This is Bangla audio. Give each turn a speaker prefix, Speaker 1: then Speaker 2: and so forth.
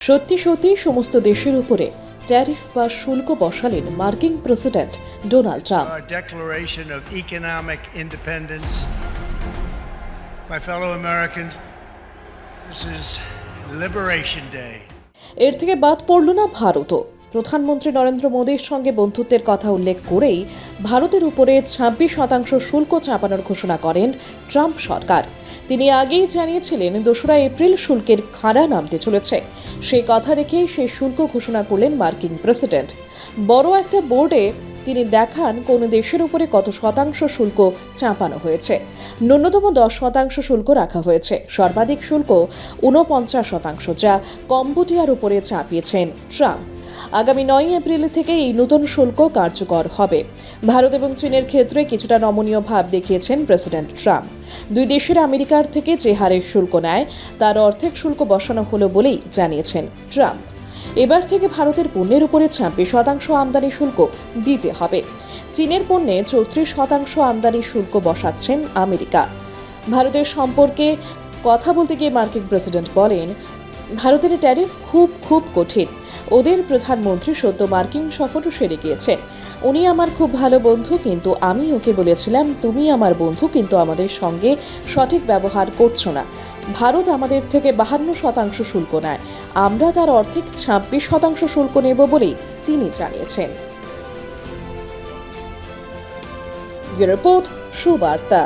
Speaker 1: সত্যি সত্যি সমস্ত দেশের উপরে ট্যারিফ বা শুল্ক বসালেন মার্কিন প্রেসিডেন্ট ডোনাল্ড ট্রাম্প। এর থেকে বাদ পড়ল না ভারতও। প্রধানমন্ত্রী নরেন্দ্র মোদীর সঙ্গে বন্ধুত্বের কথা উল্লেখ করেই ভারতের উপরে ছাব্বিশ শতাংশ শুল্ক চাপানোর ঘোষণা করেন ট্রাম্প সরকার। তিনি আগেই জানিয়েছিলেন, দোসরা এপ্রিল শুল্কের খাড়া নামতে চলেছে। সেই কথা রেখেই সেই শুল্ক ঘোষণা করলেন মার্কিন প্রেসিডেন্ট। বড় একটা বোর্ডে তিনি দেখান কোন দেশের উপরে কত শতাংশ শুল্ক চাপানো হয়েছে। ন্যূনতম দশ শতাংশ শুল্ক রাখা হয়েছে। সর্বাধিক শুল্ক ঊনপঞ্চাশ শতাংশ যা কম্বোডিয়ার উপরে চাপিয়েছেন ট্রাম্প। আগামী নয় এপ্রিল থেকে এই নতুন শুল্ক কার্যকর হবে। ভারত এবং চীনের ক্ষেত্রে কিছুটা নমনীয় ভাব দেখিয়েছেন প্রেসিডেন্ট ট্রাম্প। দুই দেশের আমেরিকার থেকে যে হারে শুল্ক নেয়, তার অর্ধেক শুল্ক বসানো হলো বলেই জানিয়েছেন ট্রাম্প। এবার থেকে ভারতের পণ্যের উপরে ছাব্বিশ শতাংশ আমদানি শুল্ক দিতে হবে। চীনের পণ্যে চৌত্রিশ শতাংশ আমদানি শুল্ক বসাচ্ছেন আমেরিকা। ভারতের সম্পর্কে কথা বলতে গিয়ে মার্কিন প্রেসিডেন্ট বলেন, ভারতের ট্যারিফ খুব খুব কঠিন। ওদের প্রধানমন্ত্রী সদ্য মার্কিন সফরও সেরে গিয়েছেন উনি আমার খুব ভালো বন্ধু, কিন্তু আমি ওকে বলেছিলাম, তুমি আমার বন্ধু, কিন্তু আমাদের সঙ্গে সঠিক ব্যবহার করছ না। ভারত আমাদের থেকে বাহান্ন শতাংশ শুল্ক নেয়। আমরা তার অর্ধেক ছাব্বিশ শতাংশ শুল্ক নেব বলেই তিনি জানিয়েছেন। রিপোর্ট, সুবার্তা।